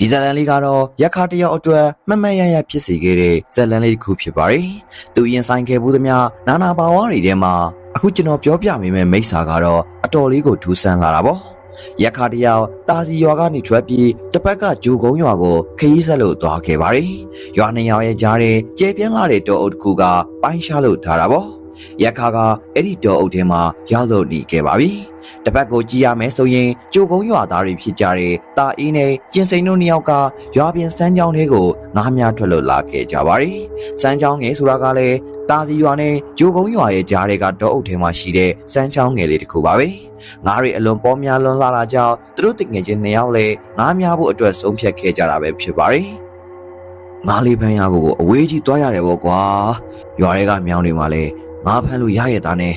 ဒီဇလန်လေးကတော့ရက်ခါတယောက်အတွက်မမတ်ရရဖြစ်စေခဲ့တဲ့ဇလန်လေးတစ်ခုဖြစ်ပါတယ်။သူရင်ဆိုင်ခဲ့မှုသမျှနာနာပါဝါတွေထဲမှာအခုကျွန်တော်ပြောပြမိမယ့်မိစ္ဆာကတော့အတော်လေးကိုထူးဆန်းလာတာပေါ့။ရက်ခါတယောက်တာစီရွာကနေထွက်ပြီးတစ်ဖက်ကဂျူကုန်းရွာကိုခရီးဆက်လို့သွားခဲ့ပါတယ်။ရွာနှစ်ယောက်ရဲ့ကြားထဲကျဲပြင်းလာတဲ့တောအုပ်တစ်ခုကပိုင်းရှားလို့ထားတာပေါ့။ ရက်ခါကအဲ့ဒီတောအုပ်ထဲမှာရောက်လို့နေခဲ့ပါပြီ။တစ်ပတ်ကိုကြည်ရမယ်ဆိုရင်ကြိုကုန်းရွာသားတွေဖြစ်ကြတဲ့တာအင်းနဲ့ကျင်စိန်တို့နှစ်ယောက်ကရွာပြင်စမ်းချောင်းတွေကိုငားများထွက်လို့လာခဲ့ကြပါတယ်။စမ်းချောင်းငယ်ဆိုတာကလည်းတာစီရွာနဲ့ကြိုကုန်းရွာရဲ့ကြားတွေကတောအုပ်ထဲမှာရှိတဲ့စမ်းချောင်းငယ်လေးတစ်ခုပါပဲ။ငါးတွေအလွန်ပေါ်များလွန်လာတာကြောင့်သူတို့တငယ်ချင်းနှစ်ယောက်လည်းငားများဖို့အတွက်ဆုံးဖြတ်ခဲ့ကြတာပဲဖြစ်ပါတယ်။ငါးလေးဖမ်းရဖို့ကိုအဝေးကြီးသွားရတယ်ပေါ့ကွာ။ရွာတွေကမြောင်းတွေမှာလည်း ငါးဖမ်းလို့ရရတာနဲ့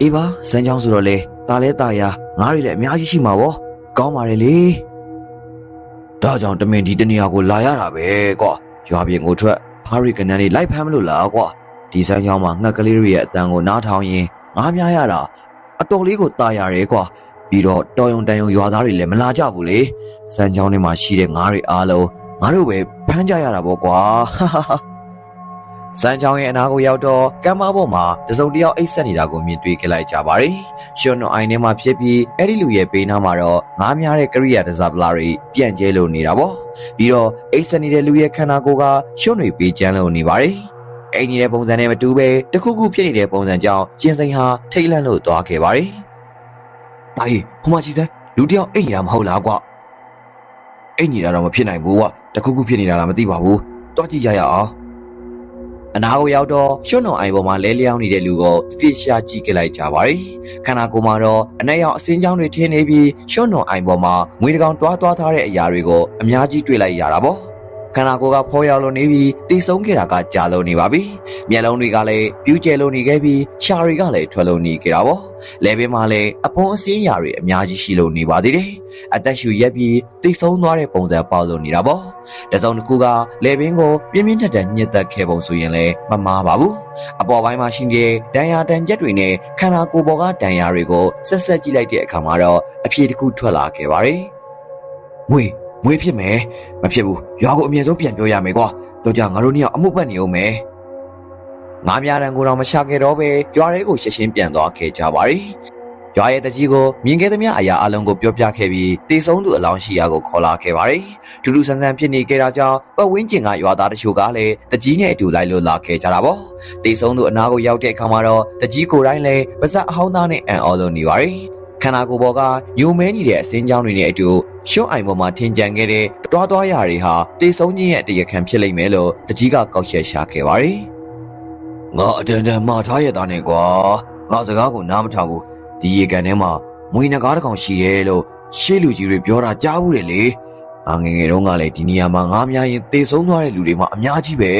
အေးပါစမ်းချောင်းဆိုတော့လေตาလဲตาရငါးတွေလည်းအများကြီးရှိမှာပေါ့ကောင်းပါတယ်လေဒါကြောင့်တမင်ဒီတနေရာကိုလာရတာပဲကွာရွာပြင်ကိုထွက်ဖားရီကနန်းလေးလိုက်ဖမ်းမလို့လားကွာဒီစမ်းချောင်းမှာငှက်ကလေးတွေရဲ့အတန်ကိုနားထောင်ရင်ငါးများရတာအတော်လေးကိုตาရတယ်ကွာပြီးတော့တော်ယုံတန်ယုံရွာသားတွေလည်းမလာကြဘူးလေစမ်းချောင်းထဲမှာရှိတဲ့ငါးတွေအားလုံးငါတို့ပဲဖမ်းကြရတာပေါ့ကွာဟာဟာဟာ စမ်းချောင်းရဲ့အနာကိုရောက်တော့ကမ်းမပေါ်မှာတစုံတစ်ယောက်အိတ်ဆက်နေတာကိုမြင်တွေ့ခဲ့လိုက်ကြပါတယ်။ရှွန်းနိုအိုင်ထဲမှာဖြစ်ပြီးအဲ့ဒီလူရဲ့ဘေးနားမှာတော့ငားများတဲ့ကရိယာတစားပလာတွေပြန့်ကျဲလို့နေတာပေါ့။ပြီးတော့အိတ်ဆက်နေတဲ့လူရဲ့ခန္ဓာကိုယ်ကရှွန်းတွေပေးကျန်းလို့နေပါတယ်။အိမ်ကြီးတဲ့ပုံစံနဲ့မတူပဲတခုခုဖြစ်နေတဲ့ပုံစံကြောင့်ကျင်းစိန်ဟာထိတ်လန့်လို့သွားခဲ့ပါတယ်။တာကြီးဟိုမှာကြည့်စမ်းလူတစ်ယောက်အိတ်နေတာမဟုတ်လားကွ။အိတ်နေတာတော့မဖြစ်နိုင်ဘူးကွ။တခုခုဖြစ်နေတာလားမသိပါဘူး။တွားကြည့်ကြရအောင်။ အနာကိုရောက်တော့ရှွန်းတော်အိုင်ပေါ်မှာလဲလျောင်းနေတဲ့လူကိုတိတိကျကျကြည့်ကြလိုက်ကြပါရီခန္ဓာကိုယ်မှာတော့အနက်ရောက်အစင်းချောင်းတွေထင်းနေပြီးရှွန်းတော်အိုင်ပေါ်မှာငွေတကောင်တွားတွားထားတဲ့အရာတွေကိုအများကြီးတွေ့လိုက်ရတာပေါ့ ခန္ဓာကိုယ်ကဖောရောက်လို့နေပြီးတိဆုံးခဲ့တာကကြာလို့နေပါပြီမျက်လုံးတွေကလည်းပြူးကျဲလို့နေခဲ့ပြီးရှာတွေကလည်းထွက်လို့နေခဲ့တာပေါ့လဲပင်မှာလည်းအပွန်အစင်းရာတွေအများကြီးရှိလို့နေပါသေးတယ်အသက်ရှူရက်ပြီးတိဆုံးသွားတဲ့ပုံစံပေါက်လို့နေတာပေါ့တစုံတစ်ခုကလေပင်ကိုပြင်းပြင်းထန်ထန်ညှစ်သက်ခဲ့ပုံဆိုရင်လည်းမမားပါဘူးအပေါ်ပိုင်းမှာရှိတဲ့ဒဏ်ရာတန်ချက်တွေနဲ့ခန္ဓာကိုယ်ပေါ်ကဒဏ်ရာတွေကိုဆက်ဆက်ကြည့်လိုက်တဲ့အခါမှာတော့အဖြေတစ်ခုထွက်လာခဲ့ပါတယ်မွေ မွေဖြစ်မယ်မဖြစ်ဘူးရွာကိုအမြဲဆုံးပြန်ပြောရမယ်ကွာတော့ကြငါတို့နှစ်ယောက်အမှုပတ်နေအောင်မယ်ငါးများတန်ကိုတော့မချခဲ့တော့ပဲရွာတွေကိုရှင်းရှင်းပြန်သွားခဲ့ကြပါတယ်ရွာရဲ့တကြီးကိုမြင်ခဲ့သမျှအရာအလုံးကိုပြောပြခဲ့ပြီးတေဆုံးသူအလောင်းရှိရာကိုခေါ်လာခဲ့ပါတယ်။ဒူးဒူးဆန်းဆန်းဖြစ်နေခဲ့တာကြောင့်ပတ်ဝန်းကျင်ကရွာသားတချို့ကလည်းတကြီးနဲ့အတူလိုက်လို့လာခဲ့ကြတာပေါ့။တေဆုံးသူအနာကိုရောက်တဲ့အခါမှာတော့တကြီးကိုယ်တိုင်းလည်းပါဇက်အဟောင်းသားနဲ့အံ့ဩလို့နေပါတယ်။ ခန္ဓာကိုယ်ပေါ်ကညုံမဲနေတဲ့အစင်းကြောင်းတွေနဲ့အတူရှွန့်အိုင်ပေါ်မှာထင်ကြံခဲ့တဲ့တွားတွားရာတွေဟာတေဆုံးခြင်းရဲ့တရားခံဖြစ်လိမ့်မယ်လို့တကြီးကကောက်ချက်ရှာခဲ့ပါတယ်။ငါအတန်တန်မှားထားရတာနဲ့ကွာငါစကားကိုနားမထောင်ဘူးဒီရေကန်ထဲမှာမွေးနဂါးတစ်ကောင်ရှိရဲ့လို့ရှေ့လူကြီးတွေပြောတာကြားဘူးတယ်လေငါငယ်ငယ်တုန်းကလည်းဒီနေရာမှာငါများရင်တေဆုံးသွားတဲ့လူတွေမှအများကြီးပဲ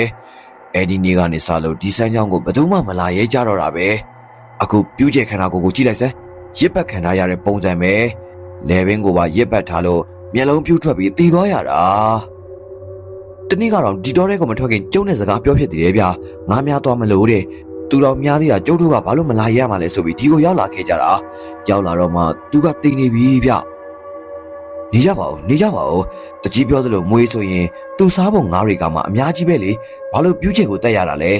အဲ့ဒီနေ့ကနေစလို့ဒီစမ်းချောင်းကိုဘယ်သူမှမလာရဲကြတော့တာပဲအခုပြူးကျဲခန္ဓာကိုယ်ကိုကြည့်လိုက်စမ်း ရစ်ပတ်ခံထားရတဲ့ပုံစံပဲလေဘင်းကိုပါရစ်ပတ်ထားလို့မျက်လုံးပြူးထွက်ပြီးတည်သွားရတာတနေ့ကတော့ဒီတော့တဲ့ကိုမထွက်ခင်ကျုံတဲ့စကားပြောဖြစ်သေးတယ်ဗျာငါများသွားမလို့တဲ့သူတော်များသေးတာကျုပ်တို့ကဘာလို့မလာရမှာလဲဆိုပြီးဒီကိုရောက်လာခဲ့ကြတာရောက်လာတော့မှသူကတိတ်နေပြီဗျနေကြပါဦးနေကြပါဦးတကြီးပြောသလိုမွေးဆိုရင်သူစားပုံငါးတွေကမှအများကြီးပဲလေဘာလို့ပြူးချင်ကိုတက်ရတာလဲ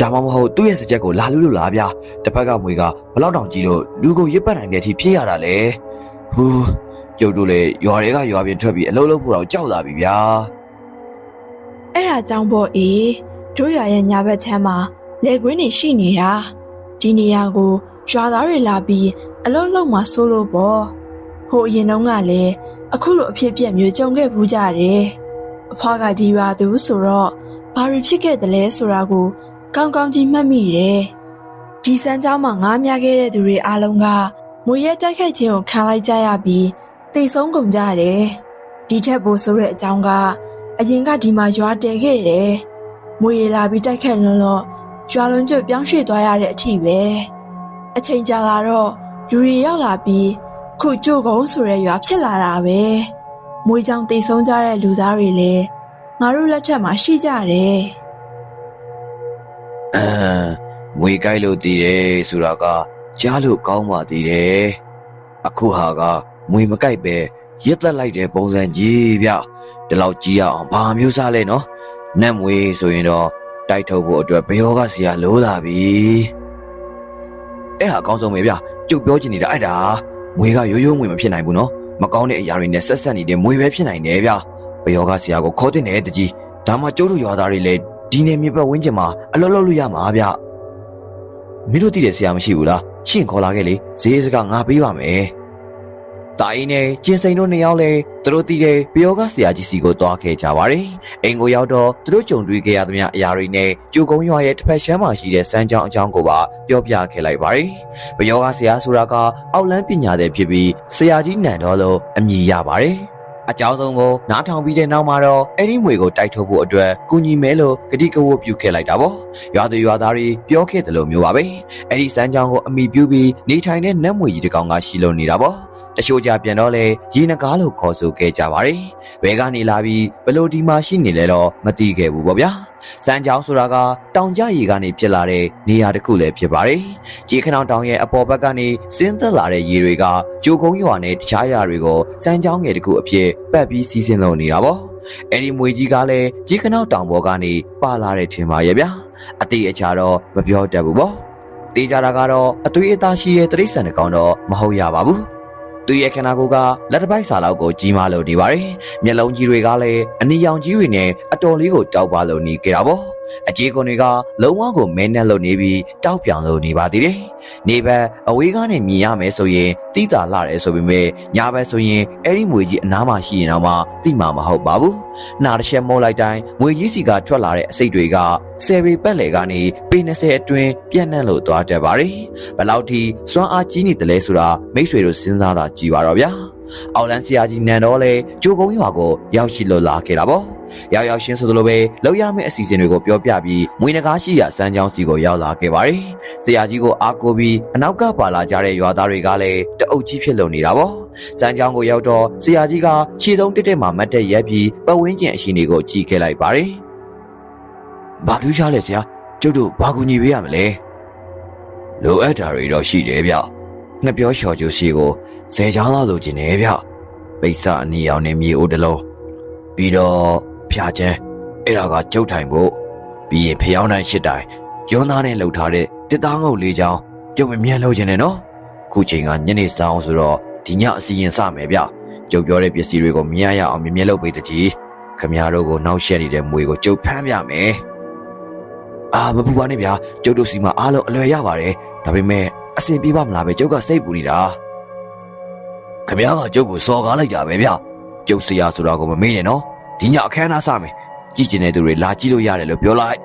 ဒါမှမဟုတ်သူ့ရဲ့စကြက်ကိုလာလို့လို့လားဗျတစ်ဖက်ကမွေကဘလောက်တောင်ကြီးလို့လူကိုရစ်ပတ်နိုင်တဲ့အထိဖြစ်ရတာလေဟူးကျုပ်တို့လည်းရွာတွေကရွာပြင်ထွက်ပြီးအလုံးလုံးဖို့တော့ကြောက်လာပြီဗျာအဲ့ဒါကြောင့်ပေါ့အေးတို့ရွာရဲ့ညာဘက်ချမ်းမှာလေကွင်းတွေရှိနေတာဒီနေရာကိုရွာသားတွေလာပြီးအလုံးလုံးမှာဆိုးလို့ပေါ့ဟိုအရင်တုန်းကလည်းအခုလိုအဖြစ်အပျက်မျိုးကြုံခဲ့ဘူးကြတယ်အဖွားကဒီရွာသူဆိုတော့ဘာတွေဖြစ်ခဲ့တယ်လဲဆိုတာကို ကောင်းကောင်းကြီးမှတ်မိတယ်ဒီစမ်းကြောင်းမှာငားများခဲ့တဲ့သူတွေအားလုံးကမွေရဲတိုက်ခိုက်ခြင်းကိုခံလိုက်ကြရပြီးတိတ်ဆုံးကုန်ကြတယ်ဒီထက်ပိုဆိုတဲ့အကြောင်းကအရင်ကဒီမှာရွာတည်ခဲ့တယ်။မွေရလာပြီးတိုက်ခတ်လွန်းလို့ရွာလုံးကျွတ်ပြောင်းရွှေ့သွားရတဲ့အထိပဲ။အချိန်ကြာလာတော့လူတွေရောက်လာပြီးခုကြိုကုန်းဆိုတဲ့ရွာဖြစ်လာတာပဲ။မွေကြောင်တိတ်ဆုံးကြတဲ့လူသားတွေလည်းငါတို့လက်ထက်မှာရှိကြတယ် အမ်မွေကိုက်လို့တည်တယ်ဆိုတာကကြားလို့ကောင်းပါသေးတယ်အခုဟာကမွေမကိုက်ပဲရက်သက်လိုက်တဲ့ပုံစံကြီးဗျဒီလောက်ကြီးရအောင်ဘာမျိုးစားလဲနော်နတ်မွေးဆိုရင်တော့တိုက်ထုတ်ဖို့အတွက်ဘယောကစီယာလိုးလာပြီအဲ့ဟာအကောင်းဆုံးပဲဗျကျုပ်ပြောချင်နေတာအဲ့ဒါမွေးကရိုးရိုးမွေးမဖြစ်နိုင်ဘူးနော်မကောင်းတဲ့အရာတွေနဲ့ဆက်ဆက်နေတဲ့မွေးပဲဖြစ်နိုင်တယ်ဗျဘယောကစီယာကိုခေါ်တင်တဲ့တကြီးဒါမှကျုပ်တို့ရွာသားတွေလည်း ဒီနေမြေပတ်ဝန်းကျင်မှာအလောလောလို့ရမှာဗျမင်းတို့သိတဲ့ဆရာမရှိဘူးလားရှင့်ခေါ်လာခဲ့လေဈေးစကားငါပေးပါမယ်တာအင်းနဲ့ကျင်းစိန်တို့နှစ်ယောက်လည်းသူတို့တည်တဲ့ဘယောကဆရာကြီးစီကိုတွားခဲ့ကြပါတယ်။အိမ်ကိုရောက်တော့သူတို့ကြုံတွေ့ခဲ့ရသမျှအရာတွေနဲ့ကျူကုန်းရွာရဲ့တစ်ဖက်ရှမ်းမှာရှိတဲ့စမ်းချောင်းအကြောင်းကိုပါပြောပြခဲ့လိုက်ပါတယ်။ဘယောကဆရာဆိုတာကအောက်လန်းပညာသည်ဖြစ်ပြီးဆရာကြီးနန်တော်လို့အမည်ရပါတယ်။ အကြောင်းဆုံးကိုနားထောင်ပြီးတဲ့နောက်မှာတော့အဲ့ဒီငွေကိုတိုက်ထုတ်ဖို့အတွက်ကုညီမဲလို့ဂတိကဝတ်ပြုခဲ့လိုက်တာပေါ့။ရွာသူရွာသားတွေပြောခဲ့တယ်လို့မျိုးပါပဲ။အဲ့ဒီစမ်းချောင်းကိုအမိပြုပြီးနေထိုင်တဲ့နတ်မွေကြီးတစ်ကောင်ကရှိလို့နေတာပေါ့။တချို့ကြပြန်တော့လေရေနကားလို့ခေါ်ဆိုခဲ့ကြပါတယ်။ဘဲကနေလာပြီးဘလို့ဒီမှာရှိနေလဲတော့မသိခဲ့ဘူးပေါ့ဗျာ။စမ်းချောင်းဆိုတာကတောင်ကျရေကနေဖြစ်လာတဲ့နေရာတစ်ခုလည်းဖြစ်ပါတယ်။ကြေခနောင်တောင်ရဲ့အပေါ်ဘက်ကနေဆင်းသက်လာတဲ့ရေတွေကဂျိုကုန်းရွာနဲ့တခြားရွာတွေကိုစမ်းချောင်းငယ်တစ်ခုအဖြစ်ပတ်ပြီးစီးဆင်းလို့နေတာပေါ့။အဲ့ဒီမွေကြီးကလည်းကြေခနောင်တောင်ပေါ်ကနေပါလာတဲ့ထင်ပါရဲ့ဗျာ။အသေးအချာတော့မပြောတတ်ဘူးပေါ့။တေးကြတာကတော့အသွေးအသားရှိတဲ့တရိษံတစ်ကောင်တော့မဟုတ်ရပါဘူး။ သူရဲ့ခန္ဓာကိုယ်ကလက်တစ်ပိုက်စာလောက်ကိုကြီးမားလို့နေပါတယ်။မျက်လုံးကြီးတွေကလည်းအနီရောင်ကြီးတွေနဲ့အတော်လေးကိုတောက်ပါလို့နေကြတာပေါ့။ အကြီးကွန်တွေကလုံးဝကိုမဲနဲ့လို့နေပြီးတောက်ပြောင်လို့နေပါသေးတယ်။နေဘက်အဝေးကနေမြင်ရမယ်ဆိုရင်တိတာလာတယ်ဆိုပေမဲ့ညာဘက်ဆိုရင်အဲ့ဒီမွေကြီးအနားမှာရှိရင်တော့မှတိမှာမဟုတ်ပါဘူး။နားတစ်ချက်မိုးလိုက်တိုင်းမွေကြီးစီကထွက်လာတဲ့အစိတ်တွေကဆယ်ပေပတ်လေကနေပေ20အတွင်းပြန့်နှံ့လို့သွားတတ်ပါတယ်။ဘယ်လောက်ထိစွမ်းအားကြီးနေတယ်လဲဆိုတာမိတ်ဆွေတို့စဉ်းစားတာကြည့်ပါတော့ဗျာ။အောက်လန်ဆရာကြီးနန်တော့လေဂျိုကုန်းရွာကိုရောက်ရှိလို့လာခဲ့တာပေါ့။ ရောက်ရောက်ရှင်းဆိုသလိုပဲလောက်ရမယ့်အစီအစဉ်တွေကိုပြောပြပြီးမွေးနဂါးရှိရာစမ်းချောင်းစီကိုရောက်လာခဲ့ပါတယ်။ဆရာကြီးကိုအားကိုးပြီးအနောက်ကပါလာကြတဲ့ရွာသားတွေကလည်းတအုပ်ကြီးဖြစ်လုံနေတာပေါ့။စမ်းချောင်းကိုရောက်တော့ဆရာကြီးကခြေစုံတက်တက်မှမတ်တက်ရက်ပြီးပဝင်းကျင်အရှင်တွေကိုကြည့်ခဲ့လိုက်ပါတယ်။ဘာလို့ရှားလဲဆရာကျုပ်တို့ဘာကူညီပေးရမလဲ။လိုအပ်တာတွေတော့ရှိတယ်ဗျ။ငှက်ပြောလျှော်ကျူစီကိုဇေချောင်းလာလို့ကျင်တယ်ဗျ။ပိဿအနီအောင်နဲ့မြေအိုးတစ်လုံးပြီးတော့ ဖျာချဲအဲ့ဒါကကျုပ်ထိုင်ဖို့ပြီးရင်ဖျောင်းတိုင်းရှစ်တိုင်းကျွန်းသားနဲ့လှုပ်ထားတဲ့တစ်သားငုတ်လေးချောင်းကျုပ်မမြန်လို့ကျင်တယ်နော်ခုချိန်ကညနေစောင်းဆိုတော့ဒီညအစီရင်စမယ်ဗျကျုပ်ပြောတဲ့ပစ္စည်းတွေကိုမြင်ရအောင်မြင်မြင်လုပ်ပေးတကြီးခမရတို့ကိုနောက်ရှက်နေတဲ့မွေကိုကျုပ်ဖမ်းပြမယ်အာမပူပါနဲ့ဗျာကျုပ်တို့စီမှာအားလုံးအလွယ်ရပါတယ်ဒါပေမဲ့အဆင်ပြေပါမလားပဲကျုပ်ကစိတ်ပူနေတာခမရကကျုပ်ကိုစော်ကားလိုက်တာပဲဗျကျုပ်စရာဆိုတာကိုမမေ့နဲ့နော် ဒီညအခမ်းအနားစမယ်ကြည့်ကျင်တဲ့သူတွေလာကြည့်လို့ရတယ်လို့ပြောလိုက်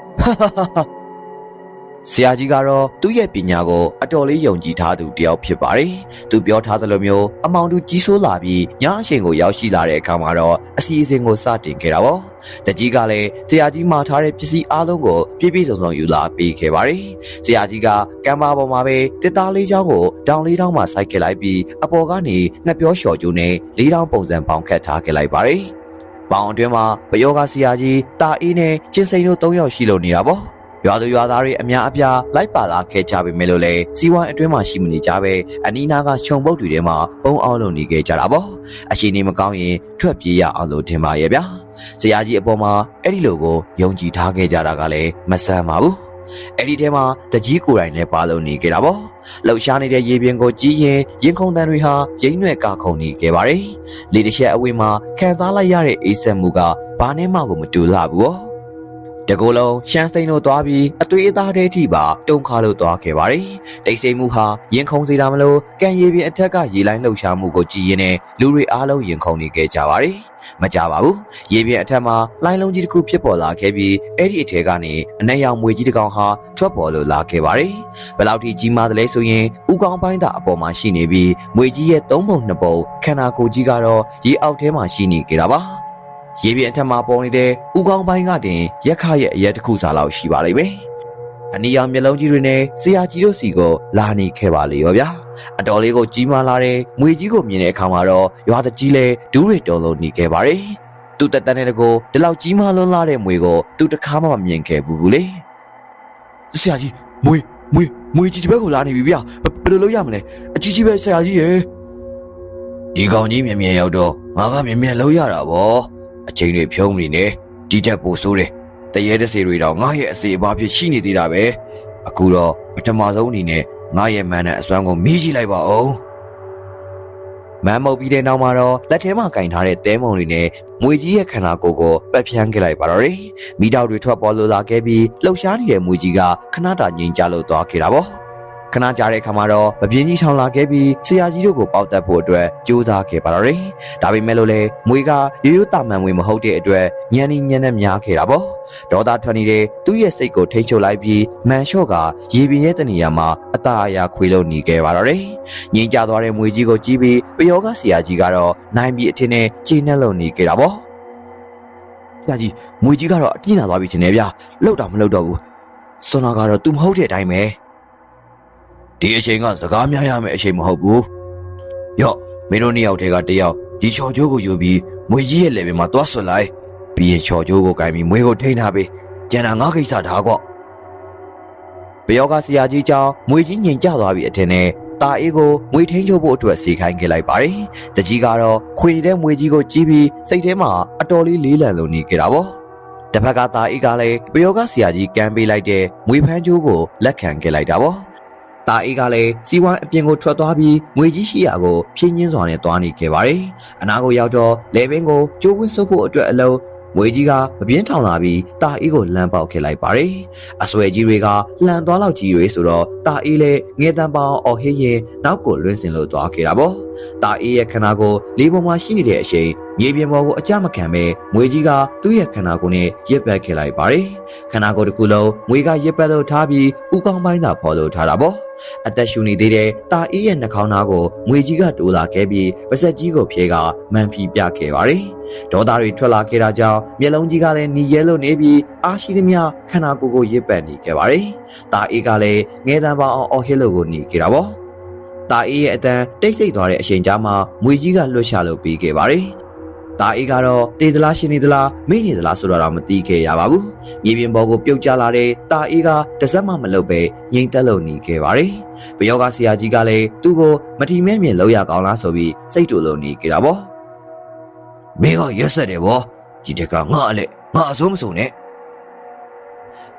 ဆရာကြီးကတော့သူ့ရဲ့ပညာကိုအတော်လေးယုံကြည်ထားသူတယောက်ဖြစ်ပါတယ်။သူပြောထားသလိုမျိုးအမောင်တူကြီးဆိုးလာပြီးညအချိန်ကိုရောက်ရှိလာတဲ့အခါမှာတော့အစီအစဉ်ကိုစတင်ခဲ့တာပေါ့။တကြီးကလည်းဆရာကြီးမှာထားတဲ့ပစ္စည်းအားလုံးကိုပြည့်ပြည့်စုံစုံယူလာပေးခဲ့ပါတယ်။ဆရာကြီးကကမ်းပါပေါ်မှာပဲတစ်သားလေးချောင်းကိုတောင်လေးတောင်းမှစိုက်ခဲ့လိုက်ပြီးအပေါ်ကနေငှက်ပြောလျှော်ကျိုးနဲ့လေးတောင်းပုံစံပေါင်ခတ်ထားခဲ့လိုက်ပါတယ်။ ပေါင်အတွင်းမှာဘယောကဆရာကြီးတာအေးနဲ့ချင်းစိန်တို့၃ယောက်ရှိလို့နေတာပေါ့ရွာသူရွာသားတွေအများအပြားလိုက်ပါလာခဲ့ကြပေမဲ့လို့လည်းစီဝိုင်းအတွင်းမှာရှိမနေကြပဲအနီးနားကခြုံပုတ်တွေထဲမှာပုံအောင်လုပ်နေခဲ့ကြတာပေါ့အရှိနေမကောင်းရင်ထွက်ပြေးရအောင်လို့ထင်ပါရဲ့ဗျာဆရာကြီးအပေါ်မှာအဲ့ဒီလိုကိုယုံကြည်ထားခဲ့ကြတာကလည်းမဆန်းပါဘူး အဲ့ဒီထဲမှာတကြီးကိုယ်တိုင်လည်းပါလို့နေခဲ့တာပေါ့လှုပ်ရှားနေတဲ့ရေပြင်ကိုကြည့်ရင်ရင်ခုန်တန်တွေဟာရိမ့်ရွက်ကခုန်နေခဲ့ပါတယ်လေတချက်အဝေးမှာခံစားလိုက်ရတဲ့အေးဆက်မှုကဘာနဲ့မှကိုမတူလှဘူးပေါ့ တကူလုံးရှမ်းစိန်တို့သွားပြီးအသွေးအသားတဲထိပါတုံခါလို့သွားခဲ့ပါတယ်။တိတ်ဆိတ်မှုဟာရင်ခုန်စေတာမလို့ကံရည်ပြင်အထက်ကရေလိုင်းလှုပ်ရှားမှုကိုကြည်ရင်နဲ့လူတွေအားလုံးရင်ခုန်နေခဲ့ကြပါတယ်။မကြပါဘူး။ရေပြင်အထက်မှာလိုင်းလုံးကြီးတစ်ခုဖြစ်ပေါ်လာခဲ့ပြီးအဲ့ဒီအထက်ကနေအနက်ရောင်မွေကြီးတစ်ကောင်ဟာထွက်ပေါ်လို့လာခဲ့ပါတယ်။ဘယ်လောက်ထိကြီးမားသလဲဆိုရင်ဥကောင်းပိုင်းသာအပေါ်မှာရှိနေပြီးမွေကြီးရဲ့သုံးပုံနှစ်ပုံခန္ဓာကိုယ်ကြီးကတော့ရေအောက်ထဲမှာရှိနေကြတာပါ။ ရေပြင်အထက်မှာပေါ်နေတဲ့ဥကောင်းပိုင်းကတင်ရက်ခရဲ့အရက်တစ်ခုစာလောက်ရှိပါလိမ့်မယ်။အနီရောင်မျက်လုံးကြီးတွေနဲ့ဆရာကြီးတို့စီကိုလာနေခဲ့ပါလေရောဗျာ။အတော်လေးကိုကြီးမားလာတဲ့ငွေကြီးကိုမြင်တဲ့အခါမှာတော့ရွာတကြီးလဲဒူးတွေတော်လို့နေခဲ့ပါတယ်။သူ့တက်တန်းတဲ့ကိုဒီလောက်ကြီးမားလွန်းလာတဲ့မွေကိုသူတခါမှမမြင်ခဲ့ဘူးဘူးလေ။ဆရာကြီးမွေမွေမွေကြီးဒီဘက်ကိုလာနေပြီဗျာ။ဘယ်လိုလုပ်ရမလဲ။အကြီးကြီးပဲဆရာကြီးရဲ့။ဒီကောင်ကြီးမြင်မြင်ရောက်တော့ငါကမြင်မြင်လောက်ရတာဗော အချိန်တွေဖြုံးနေနေဒီတက်ပို့ဆိုးတယ်တရေတစေတွေတော့ငါရဲ့အစီအပါဖြစ်ရှိနေသေးတာပဲအခုတော့ပထမဆုံးအနေနဲ့ငါရဲ့မန်နဲ့အစွမ်းကိုမီးကြည့်လိုက်ပါဦးမန်မုတ်ပြီးတဲ့နောက်မှာတော့လက်ထဲမှာကင်ထားတဲ့တဲမုံတွေနဲ့မွေကြီးရဲ့ခန္ဓာကိုယ်ကိုပက်ဖြန်းခဲ့လိုက်ပါတော့တယ်မိတောက်တွေထွက်ပေါ်လာလာခဲ့ပြီးလှုပ်ရှားနေတဲ့မွေကြီးကခဏတာငြိမ်ကြလို့သွားခဲ့တာပေါ့ ခဏကြာတဲ့အခါမှာတော့မပြင်းကြီးချောင်းလာခဲ့ပြီးဆရာကြီးတို့ကိုပေါက်တက်ဖို့အတွက်ကြိုးစားခဲ့ပါတော့တယ်ဒါပေမဲ့လို့လေမွေကရိုးရိုးတာမန်မွေမဟုတ်တဲ့အတွက်ညံနေညံနဲ့များခဲ့တာပေါ့ဒေါသထွက်နေတဲ့သူ့ရဲ့စိတ်ကိုထိ ंछ လိုက်ပြီးမန်လျှော့ကရေပြင်းရဲ့တနေရာမှာအตาအရာခွေလို့หนีခဲ့ပါတော့တယ်ငြိမ်ကြသွားတဲ့မွေကြီးကိုကြည့်ပြီးပယောကဆရာကြီးကတော့နိုင်ပြီးအထင်းနဲ့ခြေနဲ့လုံနေခဲ့တာပေါ့ဆရာကြီးမွေကြီးကတော့အပြင်းလာသွားပြီထင်တယ်ဗျာလှုပ်တော့မလှုပ်တော့ဘူးစွန်နာကတော့ तू မဟုတ်တဲ့အတိုင်းပဲ ဒီအချိန်ကစကားများရမယ့်အချိန်မဟုတ်ဘူးယော့မင်းတို့နှစ်ယောက်တည်းကတယောက်ဒီချော်ကျိုးကိုယူပြီးမွေကြီးရဲ့လေဘယ်မှာသွားဆွလိုက်ပြီးရင်ချော်ကျိုးကိုကင်ပြီးမွေကိုထိန်းထားပေးကျန်တာငါကိစ္စဒါကွပယောကဆရာကြီးကြောင့်မွေကြီးငြိမ်ကျသွားပြီအထင်နဲ့တာအေးကိုမွေထိန်းချုပ်ဖို့အတွက်စီခိုင်းခဲ့လိုက်ပါတယ်။တကြီးကတော့ခွေနေတဲ့မွေကြီးကိုကြည့်ပြီးစိတ်ထဲမှာအတော်လေးလေးလံလို့နေကြတာပေါ့။တစ်ဖက်ကတာအေးကလည်းပယောကဆရာကြီးကမ်းပေးလိုက်တဲ့မွေဖန်းကျိုးကိုလက်ခံခဲ့လိုက်တာပေါ့။ တာအေးကလည်းစီဝိုင်းအပြင်ကိုထွက်သွားပြီးငွေကြီးရှိရာကိုဖြင်းချင်းစွာနဲ့သွားနေခဲ့ပါတယ်။အနာကိုရောက်တော့လေဘင်းကိုကျိုးဝင်းဆုပ်ဖို့အတွက်အလုံးငွေကြီးကမပြင်းထောင်လာပြီးတာအေးကိုလမ်းပေါက်ခဲ့လိုက်ပါတယ်။အဆွဲကြီးတွေကလှန်သွားလောက်ကြီးတွေဆိုတော့တာအေးလည်းငဲတန်ပေါင်းအော်ဟေးရင်နောက်ကိုလွှင့်စင်လို့သွားခဲ့တာပေါ့။ ။တာအေးရဲ့ခန္ဓာကိုယ်လေပေါ်မှာရှိနေတဲ့အချိန်မြေပြင်ပေါ်ကိုအကြမခံပဲမွေကြီးကသူ့ရဲ့ခန္ဓာကိုယ်နဲ့ရစ်ပတ်ခဲ့လိုက်ပါတယ်။ခန္ဓာကိုယ်တစ်ခုလုံးမွေကရစ်ပတ်လို့ထားပြီးဥကောင်းပိုင်းသာဖော်လို့ထားတာပေါ့။အသက်ရှူနေသေးတဲ့တာအေးရဲ့နှာခေါင်းသားကိုမွေကြီးကတိုးလာခဲ့ပြီးပစက်ကြီးကိုဖြဲကမှန်ဖြီပြခဲ့ပါတယ်။ဒေါသတွေထွက်လာခဲ့တာကြောင့်မျက်လုံးကြီးကလည်းနီရဲလို့နေပြီးအာရှိသမျှခန္ဓာကိုယ်ကိုရစ်ပတ်နေခဲ့ပါတယ်။တာအေးကလည်းငဲတန်းပေါအောင်အော်ဟစ်လို့ကိုနေခဲ့တာပေါ့။ တာအေးရဲ့အတန်တိတ်ဆိတ်သွားတဲ့အချိန်ကြာမှမွေကြီးကလွတ်ရှာလို့ပြီးခဲ့ပါတယ်။တာအေးကတော့တေသလားရှင်နေသလားမိနေသလားဆိုတော့မသိခဲ့ရပါဘူး။မြေပြင်ပေါ်ကိုပြုတ်ကျလာတဲ့တာအေးကတစ်စက်မှမလုပ်ပဲငိမ်သက်လို့နေခဲ့ပါတယ်။ဘယောကဆရာကြီးကလည်းသူ့ကိုမထီမဲ့မြင်လောက်ရကောင်းလားဆိုပြီးစိတ်တူလို့နေကြတာပေါ့။မင်းကရက်ဆက်တယ်ဗော။ဒီတက်ကငါအလက်ငါအစိုးမစုံနဲ့